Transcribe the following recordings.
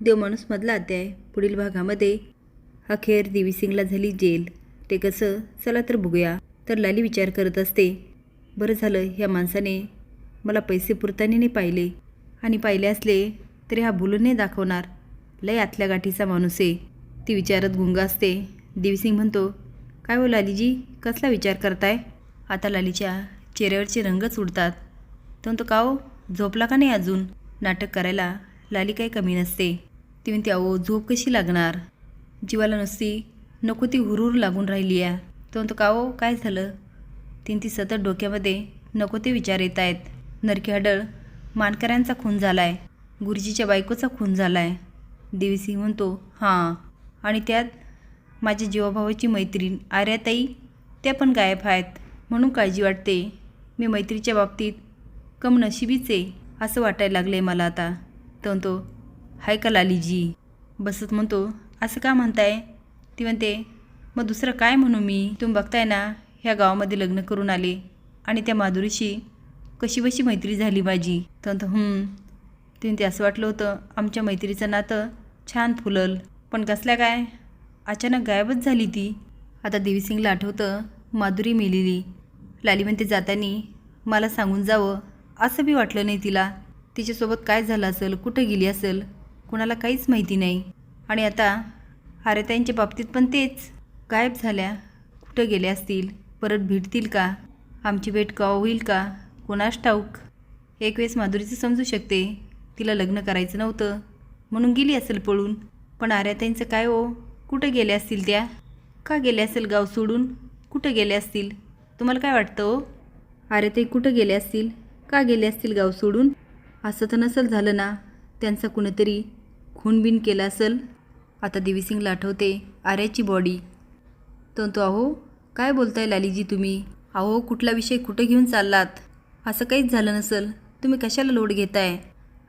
देवमाणूसमधला अध्याय पुढील भागामध्ये. अखेर देवी सिंगला झाली जेल. ते कसं? चला तर बघूया. तर लाली विचार करत असते बरं झालं ह्या माणसाने मला पैसे पुरताने नाही पाहिले. आणि पाहिले असले तरी हा बोलून नाही दाखवणार. लय आतल्या गाठीचा माणूस आहे. ती विचारत गुंग असते. देवीसिंग म्हणतो काय हो लालीजी? कसला विचार करताय? आता लालीच्या चेहऱ्यावरचे रंगच उडतात तो म्हणतो का हो? झोपला का नाही अजून? नाटक करायला लाली काही कमी नसते. ती म्हणते अहो झोप कशी लागणार? जीवाला नुसती नको ती हुरूर लागून राहिली आहे तो म्हणतो का हो? काय झालं? तीन ती सतत डोक्यामध्ये नको ते विचार येत आहेत. नरकी हडळ मानकऱ्यांचा खून झाला आहे गुरुजीच्या बायकोचा खून झाला आहे देवीसिंग म्हणतो हां. आणि त्यात माझ्या जीवाभावाची मैत्रीण आर्याताई त्या पण गायब आहेत. म्हणून काळजी वाटते. मी मैत्रीच्या बाबतीत कम नशिबीचे आहे असं वाटायला लागलं आहे मला आता. तो म्हणतो हाय का लालीजी बसत म्हणतो असं का म्हणताय? ती म्हणते मग दुसरं काय म्हणू मी? तुम्ही बघताय ना ह्या गावामध्ये लग्न करून आले आणि त्या माधुरीशी कशी बशी मैत्री झाली माझी. तर तिने "हं." असं वाटलं होतं आमच्या मैत्रीचं नातं छान फुलल पण कसल्या काय? अचानक गायबच झाली ती. आता देवीसिंगला आठवतं माधुरी मेलेली. लाली म्हणते जातानी मला सांगून जावं असं बी वाटलं नाही तिला. तिच्यासोबत काय झालं असेल? कुठं गेली असेल? कुणाला काहीच माहिती नाही. आणि आता आरेताईंच्या बाबतीत पण तेच. गायब झाल्या. कुठं गेल्या असतील? परत भेटतील का? आमची भेट का होईल का? कोणास ठाऊक? एक वेळेस माधुरीचं समजू शकते. तिला लग्न करायचं नव्हतं. म्हणून गेली असेल पळून. पण आर्याताईंचं काय हो? कुठं गेल्या असतील त्या? का गेल्या असेल गाव सोडून? कुठं गेल्या असतील? तुम्हाला काय वाटतं हो? आर्याताई कुठं गेल्या असतील? का गेले असतील गाव सोडून? असं तर नसल झालं ना. त्यांचा कुणीतरी खूनबिन केला असेल आता देवीसिंगला आठवते आर्याची बॉडी तो तो अहो काय बोलताय लालीजी तुम्ही? अहो कुठला विषय कुठं घेऊन चाललात? असं काहीच झालं नसेल. तुम्ही कशाला लोड घेताय?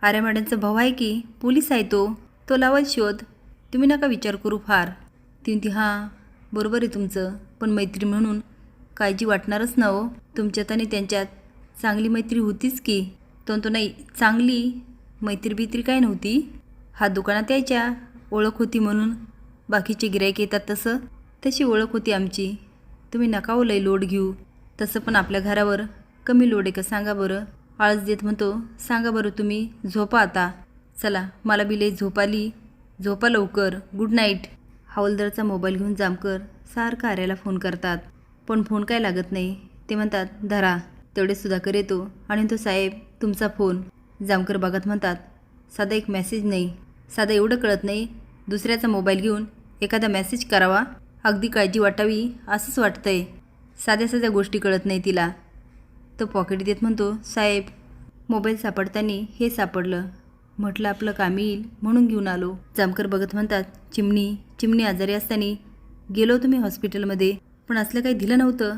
आर्या मॅडमचा भाऊ आहे की? पोलीस आहे तो. तो लावाल शोध. तुम्ही नका विचार करू फार. ती म्हणती हां बरोबर आहे तुमचं. पण मैत्री म्हणून काळजी वाटणारच ना हो. तुमच्यात आणि त्यांच्यात चांगली मैत्री होतीच की? तो नाही चांगली मैत्री बित्री काय नव्हती? हा दुकानात यायच्या. ओळख होती म्हणून. बाकीचे गिरायक येतात तसं. तशी ओळख होती आमची. तुम्ही नका हो लय लोड घेऊ. तसं पण आपल्या घरावर. कमी लोड आहे का सांगा बरं. आळस देत म्हणतो. सांगा बरं तुम्ही. झोपा आता. चला मला बी लई झोपा लवकर. गुड नाईट हवालदारचा मोबाईल घेऊन जामकर सारखा आर्याला फोन करतात. पण फोन काय लागत नाही. ते म्हणतात धरा. तेवढे सुधाकर येतो. आणि तो साहेब तुमचा फोन. जामकर बघत म्हणतात साधा एक मेसेज नाही. साधं एवढं कळत नाही. दुसऱ्याचा मोबाईल घेऊन एखादा मेसेज करावा. अगदी काळजी वाटावी असंच वाटतं आहे साध्या साध्या गोष्टी कळत नाही तिला. तो पॉकेट देत म्हणतो साहेब मोबाईल सापडताना हे सापडलं. म्हटलं आपलं काम येईल म्हणून घेऊन आलो. जामकर बघत म्हणतात चिमणी चिमणी आजारी असताना गेलो तुम्ही हॉस्पिटलमध्ये पण असलं काही दिलं नव्हतं.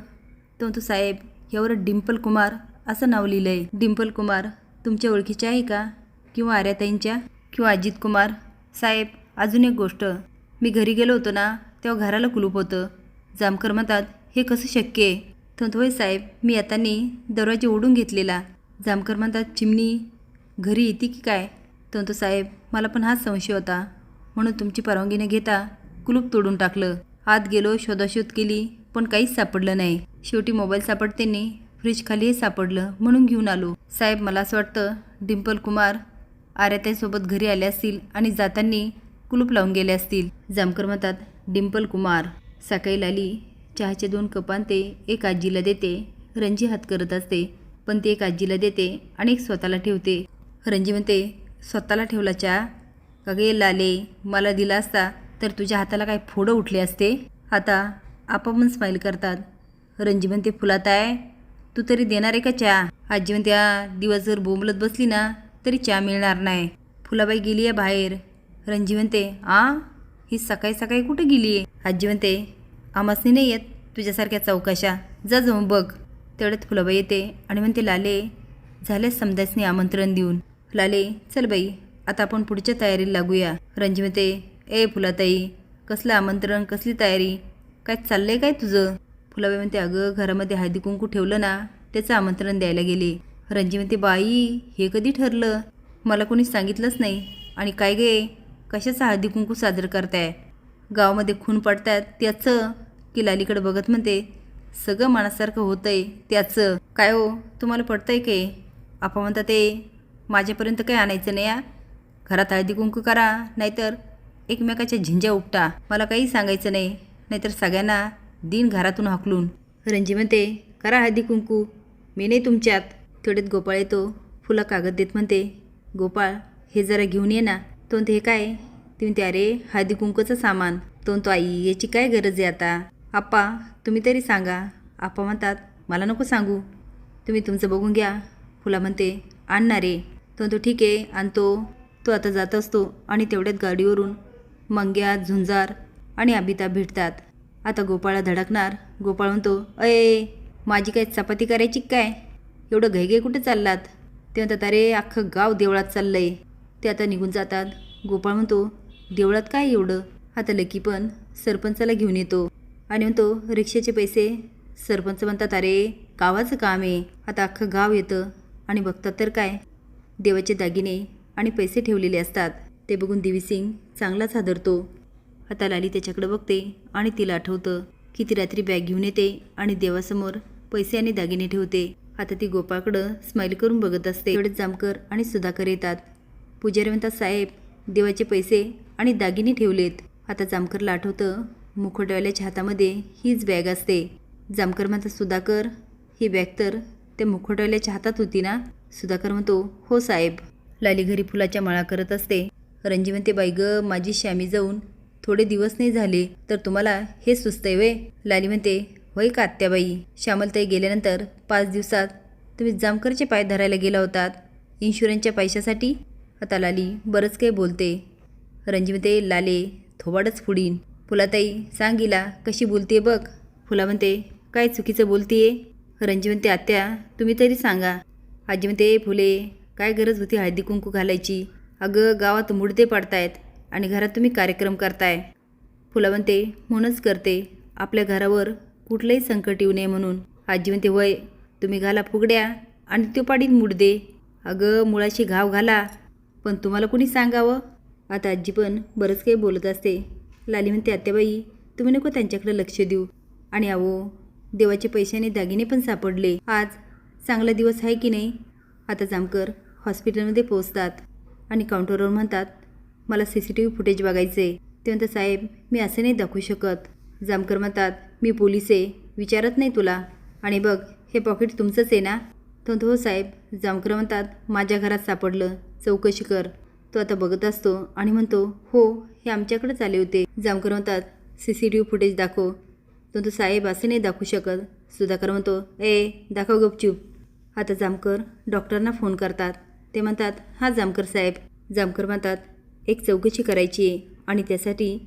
तो म्हणतो साहेब यावर डिम्पल कुमार असं नाव लिहिलं आहे डिम्पल कुमार तुमच्या ओळखीचे आहे का? किंवा आर्याताईंच्या? किंवा अजित कुमार? साहेब अजून एक गोष्ट. मी घरी गेलो होतो ना तेव्हा घराला कुलूप होतं. जामकर म्हणतात हे कसं शक्य आहे? तो होय साहेब मी आतानी दरवाजे ओढून घेतलेला. जामकर म्हणतात चिमणी घरी येते की काय? तो साहेब मला पण हाच संशय होता. म्हणून तुमची परवानगी न घेता कुलूप तोडून टाकलं. आत गेलो शोधाशोध केली पण काहीच सापडलं नाही. शेवटी मोबाईल सापडतेने फ्रीजखालीही सापडलं म्हणून घेऊन आलो. साहेब मला असं वाटतं डिम्पल कुमार आर्याताईसोबत घरी आले असतील आणि जाताना कुलूप लावून गेले असतील. जामकर म्हणतात डिंपल कुमार सकाळी लाली चहाचे दोन कपान ते एक आजीला देते रंजी हात करत असते पण ती एक आजीला देते आणि एक स्वतःला ठेवते. रंजी म्हणते स्वतःला ठेवला चहा? का गे लाले मला दिला असता तर तुझ्या हाताला काय फोडं उठले असते? आता आपापण स्माईल करतात. रंजी म्हणते फुलात आहे तू तरी देणार आहे का चहा? आजी म्हणते "आ, दिवसभर बोंबलत बसली ना तरी चहा मिळणार नाही. फुलाबाई गेली आहे बाहेर. रणजी म्हणते आ? ही सकाळी सकाळी कुठे गेली आहे आजी म्हणते आमासनी नाही येत. तुझ्यासारख्या चौकाशा. जा जाऊन बघ. तेवढ्यात फुलाबाई येते आणि म्हणते लाले झाल्यास समदासनी आमंत्रण देऊन. लाले चल बाई. आता आपण पुढच्या तयारीला लागूया. रणजी म्हणते ए फुलाताई कसलं आमंत्रण कसली तयारी? काय चाललंय काय तुझं? फुलाबाई म्हणते अगं घरामध्ये हळदी कुंकू ठेवलं ना त्याचं आमंत्रण द्यायला गेले. रंजी म्हणते बाई हे कधी ठरलं? मला कोणी सांगितलंच नाही. आणि काय गे? कशाचं हळदी कुंकू साजरं करताय? गावामध्ये खून पडतात त्याचं? की लालीकडे बघत म्हणते सगळं मनासारखं होतंय त्याचं. काय हो? तुम्हाला पडतंय काय आपण म्हणता ते माझ्यापर्यंत काही आणायचं नाही या घरात हळदी कुंकू करा नाहीतर एकमेकाच्या झिंज्या उपटा. मला काही सांगायचं नाही नाहीतर सगळ्यांना दिन घरातून हाकलून. रंजी म्हणते करा हळदी कुंकू. मी नाही तुमच्यात. तेवढ्यात गोपाळ येतो. फुलं कागद देत म्हणते गोपाळ हे जरा घेऊन ये ना. तो म्हणते हे काय? ती म्हणते अरे हळदी कुंकूचं सामान. तो म्हणतो आई याची काय गरज आहे आता? आप्पा तुम्ही तरी सांगा. आप्पा म्हणतात मला नको सांगू. तुम्ही तुमचं बघून घ्या. फुला म्हणते आणणार रे. तो म्हणतो ठीक आहे आणतो. तो आता जात असतो आणि तेवढ्यात गाडीवरून मंग्या झुंजार आणि अबिता भेटतात. आता गोपाळा धडकणार. गोपाळ म्हणतो अये माझी काय चपाती करायची काय? एवढं घाईघाई कुठे चाललात? ते म्हणतात अरे अख्खं गाव देवळात चाललं आहे ते आता निघून जातात. गोपाळ म्हणतो देवळात काय एवढं? आता लकी पण सरपंचाला घेऊन येतो. आणि म्हणतो रिक्षाचे पैसे? सरपंच म्हणतात अरे गावाचं काम आहे. आता अख्खं गाव येतं. आणि बघतात तर काय? देवाचे दागिने आणि पैसे ठेवलेले असतात. ते बघून देवीसिंग चांगलाच हादरतो. आता लाली त्याच्याकडे बघते आणि तिला आठवतं की ती रात्री बॅग घेऊन येते आणि देवासमोर पैसे आणि दागिने ठेवते. आता ती गोपाळकडं स्माईल करून बघत असते. एवढे जामकर आणि सुधाकर येतात. पुजारी म्हणतात साहेब देवाचे पैसे आणि दागिने ठेवलेत. आता जामकरला आठवतं मुखोटवाल्याच्या हातामध्ये हीच बॅग असते. जामकर म्हणतात सुधाकर ही बॅग तर त्या मुखोटवाल्याच्या हातात होती ना? सुधाकर म्हणतो हो साहेब. लाली घरी फुलाच्या माळा करत असते. रंजी म्हणते बाई ग माझी श्यामी जाऊन थोडे दिवस नाही झाले तर तुम्हाला हे सुचतंय वे लाली म्हणते होय का आत्याबाई? श्यामलताई गेल्यानंतर पाच दिवसात तुम्ही जामकरचे पाय धरायला गेला होतात. इन्शुरन्सच्या पैशासाठी? आता लाली बरंच काही बोलते. रंजी लाले थोबाडच फुडीन. फुलाताई सांगिला कशी बोलते बघ. फुला म्हणते काय चुकीचं बोलतीये? रंजी म्हणते आत्या तुम्ही तरी सांगा. आजी म्हणते फुले काय गरज होती हळदी कुंकू घालायची? अगं गावात मुडदे पडतायत आणि घरात तुम्ही कार्यक्रम करताय. फुला म्हणते म्हणूनच करते. आपल्या घरावर कुठलंही संकट येऊ नये म्हणून. आजी म्हणते वय तुम्ही घाला फुगड्या आणि तो पाडीन मुडदे अगं मुळाशी घाव घाला. पण तुम्हाला कुणी सांगावं? आता आजी पण बरंच काही बोलत असते. लाली म्हणते आत्याबाई तुम्ही नको त्यांच्याकडे लक्ष देऊ. आणि अहो देवाचे पैशाने दागिने पण सापडले. आज चांगला दिवस आहे की नाही? आता जामकर हॉस्पिटलमध्ये पोहोचतात आणि काउंटरवर म्हणतात मला C C T V footage बघायचे ते म्हणतात साहेब मी असं नाही दाखवू शकत. जामकर म्हणतात मी पोलीस आहे विचारत नाही तुला. आणि बघ हे पॉकेट तुमचंच आहे ना? तो हो साहेब जामकर म्हणतात माझ्या घरात सापडलं. चौकशी कर. तो आता बघत असतो आणि म्हणतो हो हे आमच्याकडेच आले होते. जामकर म्हणतात C C T V footage दाखव. तो तो साहेब असं नाही दाखवू शकत. सुधाकर म्हणतो ए दाखव गपचूप. आता जामकर डॉक्टरांना फोन करतात. ते म्हणतात हां जामकर साहेब. जामकर म्हणतात एक चौकशी करायची आहे आणि त्यासाठी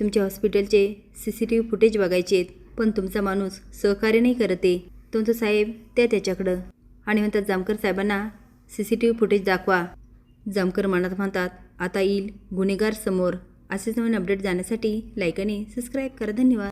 तुमच्या हॉस्पिटलचे C C T V footage बघायचे आहेत. पण तुमचा माणूस सहकार्य नाही करत आहे. तुमचं साहेब त्या त्याच्याकडं. आणि म्हणतात जामकर साहेबांना C C T V footage दाखवा. जामकर मनात म्हणतात आता येईल गुन्हेगार समोर. असेच नवीन अपडेट जाण्यासाठी लाईक आणि सबस्क्राईब करा. धन्यवाद.